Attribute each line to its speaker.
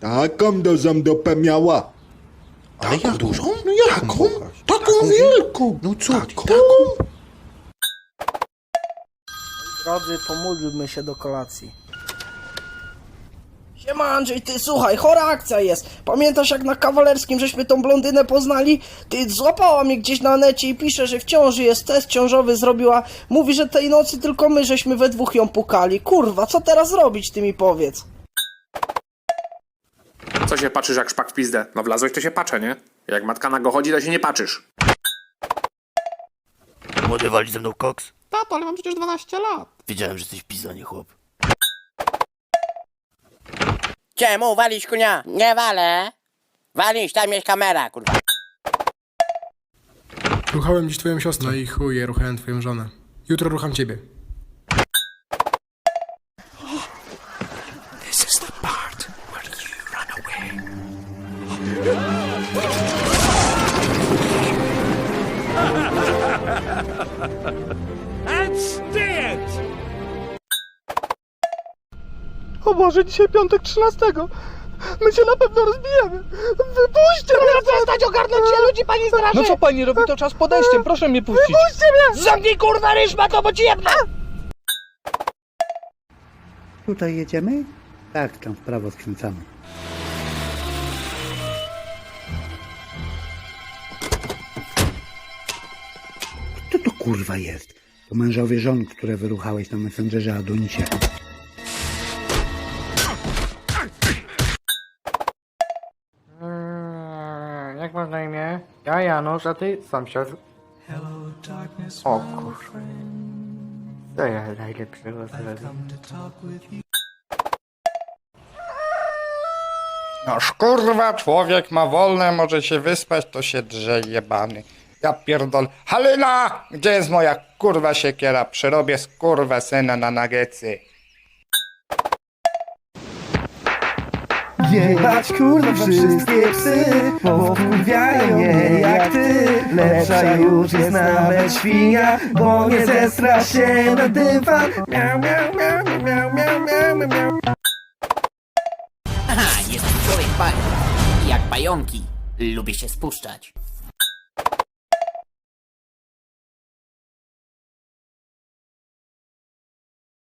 Speaker 1: Taką dużą dupę miała.
Speaker 2: Ale jak dużą?
Speaker 3: No jaką? Taką wielką.
Speaker 2: No co ty?
Speaker 3: Taką?
Speaker 4: Drodzy, pomódlmy się do kolacji. Siema Andrzej, ty słuchaj, chora akcja jest. Pamiętasz jak na kawalerskim żeśmy tą blondynę poznali? Ty złapała mnie gdzieś na necie i pisze, że w ciąży jest test ciążowy zrobiła. Mówi, że tej nocy tylko my żeśmy we dwóch ją pukali. Kurwa, co teraz robić, ty mi powiedz.
Speaker 5: Co się patrzysz jak szpak w pizdę? No wlazłeś to się patrzę, nie? Jak matka na go chodzi, to się nie patrzysz.
Speaker 6: Młody wali ze mną koks?
Speaker 3: Tato, ale mam przecież 12 lat.
Speaker 6: Wiedziałem, że jesteś pizza, nie chłop.
Speaker 7: Czemu walisz kunia? Nie walę. Walisz, tam jest kamera, kurwa.
Speaker 8: Ruchałem dziś twoją siostrę. No i chuje, ruchałem twoją żonę. Jutro rucham ciebie.
Speaker 4: Boże, dzisiaj piątek 13. My się na pewno rozbijemy. Wypuśćcie mnie! przestać ogarnąć się ludzi, pani straży!
Speaker 9: No co pani robi, to czas podejściem, proszę mnie puścić.
Speaker 4: Wypuśćcie mnie! Zamknij kurwa ryżma, to bo ci jebnę!
Speaker 10: Tutaj jedziemy? Tak, tam w prawo skręcamy. Kto to kurwa jest? To mężowie żon, które wyruchałeś na Messengerze Adonisie.
Speaker 9: Jak masz na imię? Ja Janusz, a ty sąsiad. O kurwa. To ja najlepszego zrobię.
Speaker 3: Noż kurwa, człowiek ma wolne, może się wyspać, to się drze jebany. Ja pierdol. Halina! Gdzie jest moja kurwa siekiera? Przerobię kurwa syna na nagecy.
Speaker 11: Jebać kurwa wszystkie psy, bo wkurwiają mnie jak ty Lepsza już jest nawet świnia, bo nie zestra się na dywan Miau, miau, miau, miau, miau, miau, miau, miau.
Speaker 7: Aha, jest człowiek pająk. Jak pająki. Lubi się spuszczać.